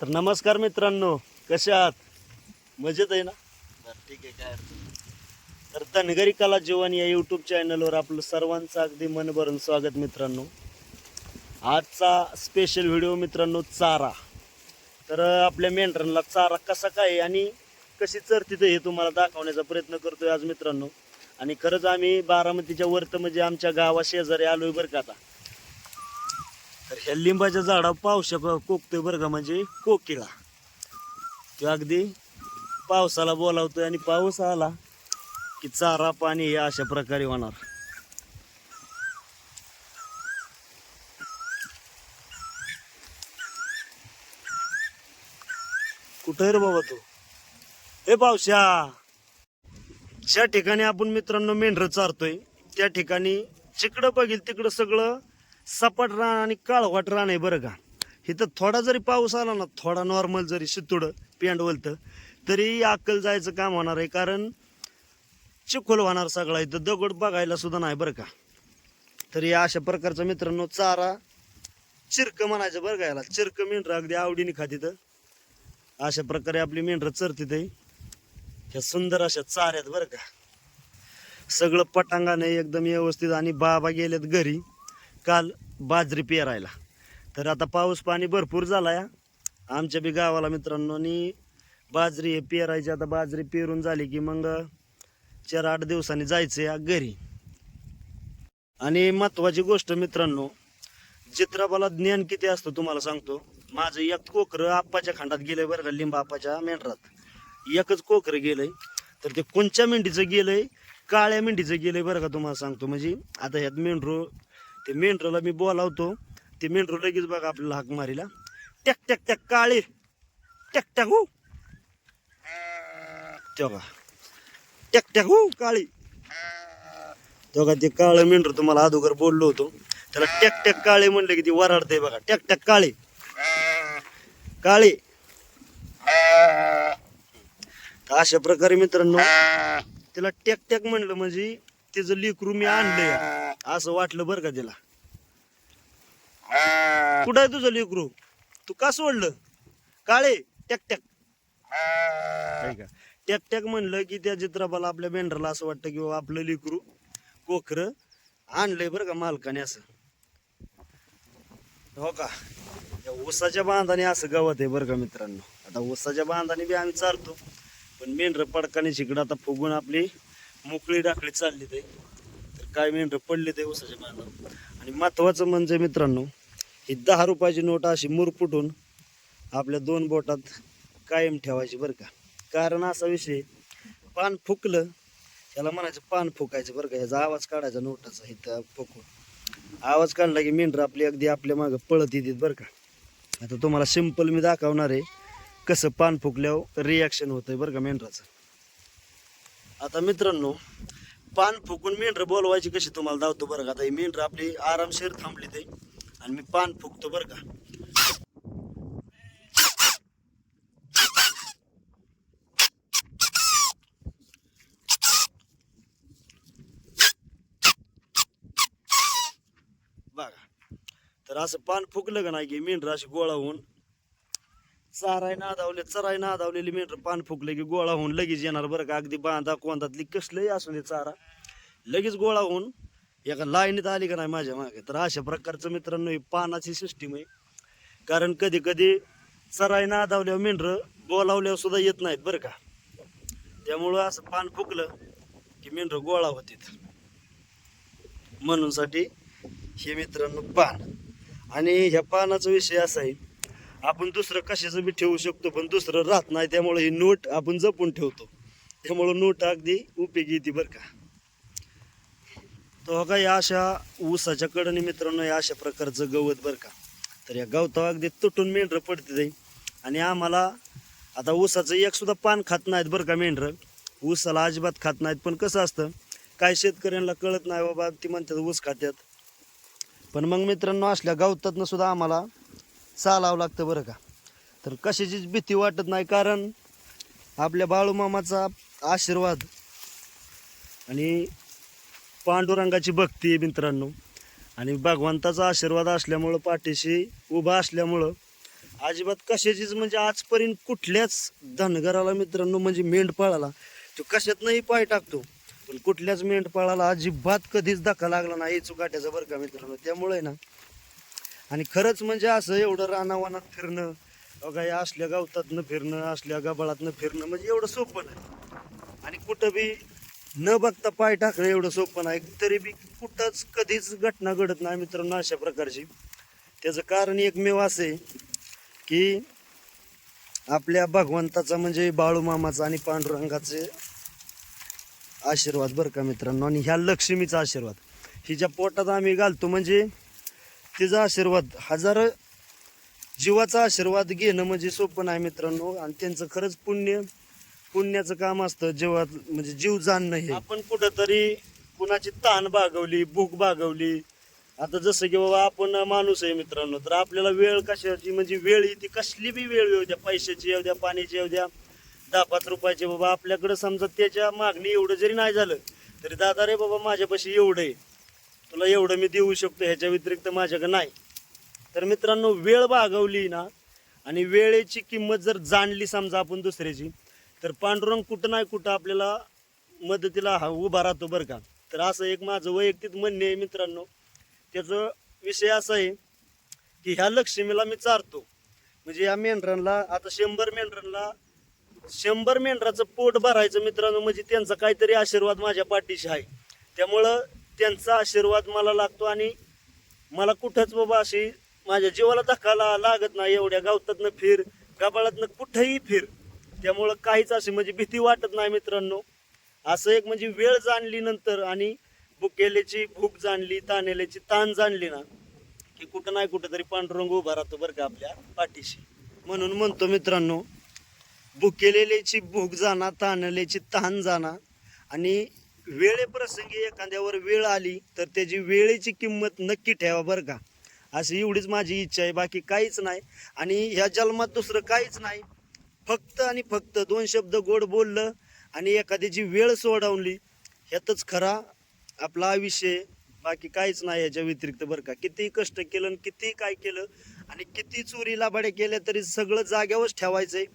तर नमस्कार मित्रांनो कसे आहात? मजेत आहे ना? बरं ठीक आहे काय. तर धनगरी कला जीवन या यूट्यूब चॅनलवर आपलं सर्वांचं अगदी मन भरून स्वागत मित्रांनो. आजचा स्पेशल व्हिडिओ मित्रांनो चारा. तर आपल्या मेंढरांना चारा कसा काय आणि कशी चरती ते हे तुम्हाला दाखवण्याचा प्रयत्न करतोय आज मित्रांनो. आणि खरंच आम्ही बारामतीच्या वर्त म्हणजे आमच्या गावा शेजारी आलोय बरं का आता. तर ह्या लिंबाच्या झाडा पावसा कोकतोय बरं का म्हणजे कोकिळा. तो अगदी पावसाला बोलावतोय आणि पाऊस आला की चारा पाणी हे अशा प्रकारे होणार. कुठं रे बाबा तू? हे पावशा! ज्या ठिकाणी आपण मित्रांनो मेंढर चारतोय त्या ठिकाणी जिकडं बघील तिकडं सगळं सपाट रान आणि काळवाट रान आहे बरं का. इथं थोडा जरी पाऊस आला ना थोडा नॉर्मल जरी शितुडं पेंडवलतं तरी अक्कल जायचं काम होणार आहे कारण चिखोल होणार सगळा. इथं दगड बघायला सुद्धा नाही बरं का. तरी अशा प्रकारचा मित्रांनो चारा चिरक म्हणायचं बरं का याला. चिरक मेंढरं अगदी आवडीने खातीत. अशा प्रकारे आपली मेंढरं चरतीत ह्या सुंदर अशा चाऱ्यात बरं का. सगळं पटांगाने एकदम व्यवस्थित आणि बाबा गेलेत घरी. काल बाजरी पेरायला. तर आता पाऊस पाणी भरपूर झाला या आमच्या बी गावाला मित्रांनो आणि बाजरी हे पेरायची आता बाजरी पेरून झाली की मग चार आठ दिवसांनी जायचं या घरी. आणि महत्वाची गोष्ट मित्रांनो चित्राबाला ज्ञान किती असतं तुम्हाला सांगतो. माझं एक कोकरं आप्पाच्या खांडात गेलंय बरं का लिंबा आप्पाच्या मेंढरात. एकच कोकरं गेलंय. तर ते कोणच्या मेंढीचं गेलंय? काळ्या मेंढीचं गेलंय बरं का तुम्हाला सांगतो. म्हणजे आता ह्यात मेंढरू ते मेंढराला मी बोलावतो. ते मेंढरू लगेच बघा आपल्याला हाक मारीला. टॅक टॅक टॅक काळे. टॅक टॅक हो. तेव्हा टॅक टॅक हो काळी. तेव्हा ते काळं मेंढर तुम्हाला अगोदर बोललो होतो. त्याला टॅक टॅक काळे म्हणले की ती वराडते बघा. टॅक टॅक काळे. काळे. अशा प्रकारे मित्रांनो त्याला टॅक टॅक म्हणलं म्हणजे त्याचं लेकरू मी आणलंय. असं वाटलं बरं का त्याला कुठं आहे तुझं लेकरू? तू का सोडलं? काळे टॅक टॅक. टॅक टॅक म्हणलं की त्या चित्राबाला आपल्या मेंढराला असं वाटतं की बाबा आपलं लेकरू कोखरं आणलंय बरं का मालकाने असं. हो का? या ऊसाच्या बांधाने असं गवत आहे बरं का मित्रांनो. आता ऊसाच्या बांधाने बी आम्ही चालतो पण मेंढरं पडकाने शिकडं आता फुगून आपली मोकळी डाकळी चालली ते. तर काय मेंढरं पडले ते उसाच्या बांधावर आणि महत्त्वाचं म्हणजे मित्रांनो ही दहा रुपयाची नोट अशी मुरपुटून आपल्या दोन बोटात कायम ठेवायची बरं का. कारण असा विषय पान फुकलं त्याला म्हणायचं पान फुकायचं बरं का. ह्याचा आवाज काढायचा नोटाचा इथं फुकून. आवाज काढला की मेंढरं आपली अगदी आपल्या मागं पळत येतात बरं का. आता तुम्हाला सिंपल मी दाखवणार आहे कसं पान फुकल्यावर रिॲक्शन होतं आहे बरं का मेंढराचं. आता मित्रांनो पान फुकून मेंढरं बोलवायची कशी तुम्हाला धावतो बरं का? आता ही मेंढरं आपली आरामशीर थांबली ते आणि मी पान फुकतो बरं का? बघा तर असं पान फुकलं का नाही की मेंढरं अशी गोळा होऊन चाराय नादावले चराय नादावलेली मेंढर पान फुकले की गोळा होऊन लगेच येणार बरं का? अगदी बांधा कोंदातली कसलंही असू दे चारा. लगेच गोळा होऊन एका लाईनीत आली का नाही माझ्या मागे? तर अशा प्रकारचं मित्रांनो ही पानाची सिस्टीम आहे. कारण कधी कधी चराय नादावल्यावर मेंढर बोलावल्यावर सुद्धा येत नाहीत बरं का? त्यामुळं असं पान फुकलं की मेंढर गोळा होते म्हणूनसाठी हे मित्रांनो पान. आणि ह्या पानाचा विषय असा आहे आपण दुसरं कशाचं बी ठेवू शकतो पण दुसरं राहत नाही त्यामुळे ही नोट आपण जपून ठेवतो. त्यामुळं नोट अगदी उपयोगी येते बरं का. तो बघा या अशा ऊसाच्या कडनी मित्रांनो या अशा प्रकारचं गवत बरं का. तर या गवता अगदी तुटून मेंढरं पडते ते. आणि आम्हाला आता ऊसाचं एक सुद्धा पान खात नाहीत बरं का मेंढरं. ऊसाला अजिबात खात नाहीत पण कसं असतं काही शेतकऱ्यांना कळत नाही बाबा ती म्हणतात ऊस खात्यात. पण मग मित्रांनो असल्या गवतातनं सुद्धा आम्हाला चालावं लागतं बरं का? तर कशाचीच भीती वाटत नाही कारण आपल्या बाळूमामाचा आशीर्वाद आणि पांडुरंगाची भक्ती आहे मित्रांनो. आणि भगवंताचा आशीर्वाद असल्यामुळं पाठीशी उभा असल्यामुळं अजिबात कशाचीच म्हणजे आजपर्यंत कुठल्याच धनगराला मित्रांनो म्हणजे मेंढपाळाला तो कशातनंही पाय टाकतो पण कुठल्याच मेंढपाळाला अजिबात कधीच धक्का लागला नाही चुकाट्याचा बरं का मित्रांनो. त्यामुळे ना आणि खरंच म्हणजे असं एवढं रानावानात फिरणं बघा या असल्या गवतातनं फिरणं असल्या गबाळातनं फिरणं म्हणजे एवढं सोपं नाही. आणि कुठं बी न बघता पाय टाकणं एवढं सोपं नाही तरी बी कुठंच कधीच घटना घडत नाही मित्रांनो अशा प्रकारची. त्याचं कारण एकमेव असं आहे की आपल्या भगवंताचा म्हणजे बाळूमामाचा आणि पांडुरंगाचे आशीर्वाद बरं का मित्रांनो? आणि ह्या लक्ष्मीचा आशीर्वाद. हिच्या पोटात आम्ही घालतो म्हणजे तिचा आशीर्वाद हजार जीवाचा आशीर्वाद घेणं म्हणजे सोपं नाही मित्रांनो. आणि त्यांचं खरंच पुण्य पुण्याचं काम असतं जेव्हा म्हणजे जीव जाणणं हे. आपण कुठंतरी कुणाची ताण भागवली भूक भागवली आता जसं की बाबा आपण माणूस आहे मित्रांनो तर आपल्याला वेळ कशाची म्हणजे वेळ ही ती कसली बी वेळ येऊ द्या पैशाची येऊ द्या पाण्याची येऊ द्या दहा पाच रुपयाची बाबा आपल्याकडं समजा त्याच्या मागणी एवढं जरी नाही झालं तरी दादा रे बाबा माझ्यापाशी एवढं आहे. तुला एवढं मी देऊ शकतो ह्याच्या व्यतिरिक्त माझ्याकडे नाही. तर मित्रांनो वेळ भागवली ना आणि वेळेची किंमत जर जाणली समजा आपण दुसऱ्याची तर पांडुरंग कुठं नाही कुठं आपल्याला मदतीला हा उभा राहतो बरं का. तर असं एक माझं वैयक्तिक म्हणणे आहे मित्रांनो. त्याचं विषय असा आहे की ह्या लक्ष्मीला मी चारतो. म्हणजे या मेंढरांना आता शंभर मेंढरांना शंभर मेंढराचं पोट भरायचं मित्रांनो म्हणजे त्यांचा काहीतरी आशीर्वाद माझ्या पाठीशी आहे. त्यामुळं त्यांचा आशीर्वाद मला लागतो आणि मला कुठंच बाबा अशी माझ्या जीवाला धक्का लागत नाही एवढ्या गावतातनं फिर गबाळातनं कुठंही फिर. त्यामुळं काहीच अशी म्हणजे भीती वाटत नाही मित्रांनो. असं एक म्हणजे वेळ जाणली नंतर आणि बुकेलेची भूक जाणली तानेल्याची ताण जाणली ना की कुठं नाही कुठं तरी पांडुरंग उभा राहतो बरं का आपल्या पाठीशी. म्हणून म्हणतो मित्रांनो भुकेलेल्याची भूक जाणा ताणलेची ताण जाणा आणि वेळेप्रसंगी एखाद्यावर वेळ आली तर त्याची वेळेची किंमत नक्की ठेवा बरं का. अशी एवढीच माझी इच्छा आहे बाकी काहीच नाही. आणि ह्या जन्मात दुसरं काहीच नाही. फक्त आणि फक्त दोन शब्द गोड बोललं आणि एखाद्याची वेळ सोडवली ह्यातच खरा आपला आयुष्य बाकी काहीच नाही याच्या व्यतिरिक्त बरं का. किती कष्ट केलं आणि किती काय केलं आणि किती चोरी लाबाड्या केल्या तरी सगळं जाग्यावरच ठेवायचं आहे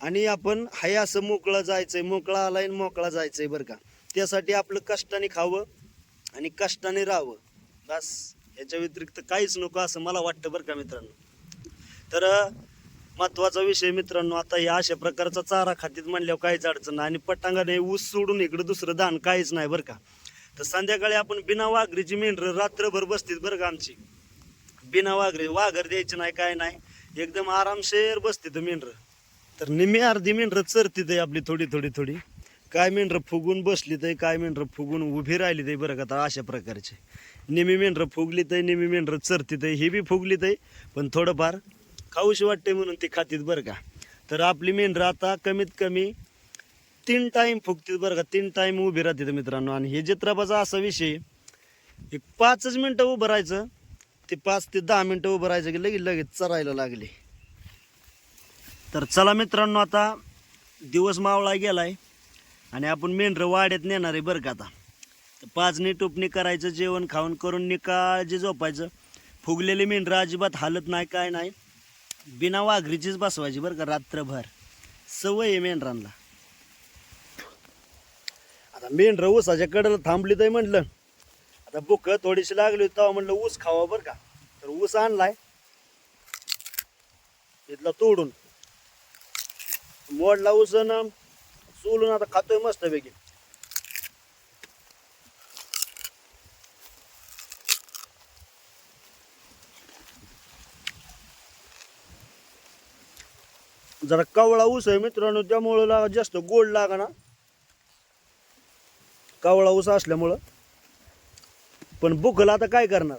आणि आपण हाय असं मोकळं जायचं आहे मोकळा आलाय आणि मोकळा जायचं आहे बरं का. त्यासाठी आपलं कष्टाने खावं आणि कष्टाने राहावं. बस याच्या व्यतिरिक्त काहीच नको असं मला वाटतं बरं का मित्रांनो. तर महत्त्वाचा विषय मित्रांनो आता या अशा प्रकारचा चारा खातीत म्हणल्यावर काहीच अडचण नाही आणि पटांगाने ऊस सोडून इकडं दुसरं दान काहीच नाही बरं का. तर संध्याकाळी आपण बिना वाघरीची मेंढरं रात्रभर बसतील बरं का आमची. बिना वाघरी वाघर द्यायची नाही काय नाही. एकदम आरामशीर बसते मेंढरं. तर निम्मी अर्धी मेंढरं चरतीत आहे आपली थोडी थोडी थोडी. काय मेंढरं फुगून बसली तर काय मेंढरं फुगून उभी राहिली तर बरं का आता अशा प्रकारचे. निमी मेंढरं फुगली तर निमी मेंढरं चरतीत आहे ही बी फुगलीत आहे पण थोडंफार खाऊशी वाटते म्हणून ती खातीत बरं का. तर आपली मेंढरं आता कमीत कमी तीन टाईम फुगतील बरं का तीन टाईम उभी राहते मित्रांनो. आणि हे चित्राबाचा असा विषय एक पाचच मिनटं उभं राहायचं ते पाच ते दहा मिनटं उभं राहायचं की लगेच लगेच चरायला लागले. तर चला मित्रांनो आता दिवस मावळा गेलाय. आणि आपण मेंढरं वाड्यात नेणार आहे बरं का आता. तर पाचणी टोपणी करायचं जेवण खाऊन करून निकाळजी झोपायचं. फुगलेली मेंढरं अजिबात हालत नाही काय नाही. बिना वाघरीचीच बसवायची बरं का रात्रभर. सवय आहे मेंढरांना. आता मेंढरं ऊसाच्या कडेला थांबली तर म्हटलं आता बुक थोडीशी लागली होती तेव्हा म्हटलं ऊस खावा बरं का. तर ऊस आणलाय. इथला तोडून. मोडला ऊस चोलून आता खातोय मस्त पैकी. जरा कवळा ऊस आहे मित्रांनो त्यामुळं लागा जास्त गोड लागा ना कवळा ऊस असल्यामुळं. पण बुकला आता काय करणार?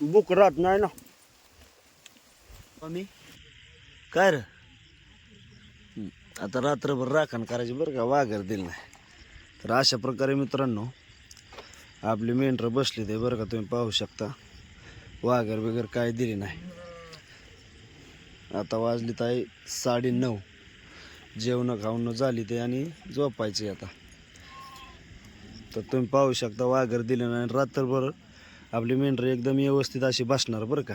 बुक राहत नाही ना. आम्ही? काय रे आता रात्रभर राखण करायची बरं का वाघर दिल नाही. तर अशा प्रकारे मित्रांनो आपली मेंढरं बसली ते बरं का तुम्ही पाहू शकता. वाघर बिगर काय दिली नाही. आता वाजली ताई साडे नऊ. जेवणं खावणं झाली ते आणि झोपायची आता. तर तुम्ही पाहू शकता वाघर दिलं नाही रात्रभर आपली मेंढरं एकदम व्यवस्थित अशी बसणार बरं का.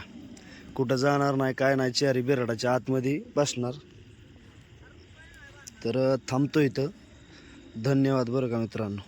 कुठं जाणार नाही काय नाही चारी बिराडाच्या आतमध्ये बसणार. तर थांबतो इथं. धन्यवाद बरं का मित्रांनो.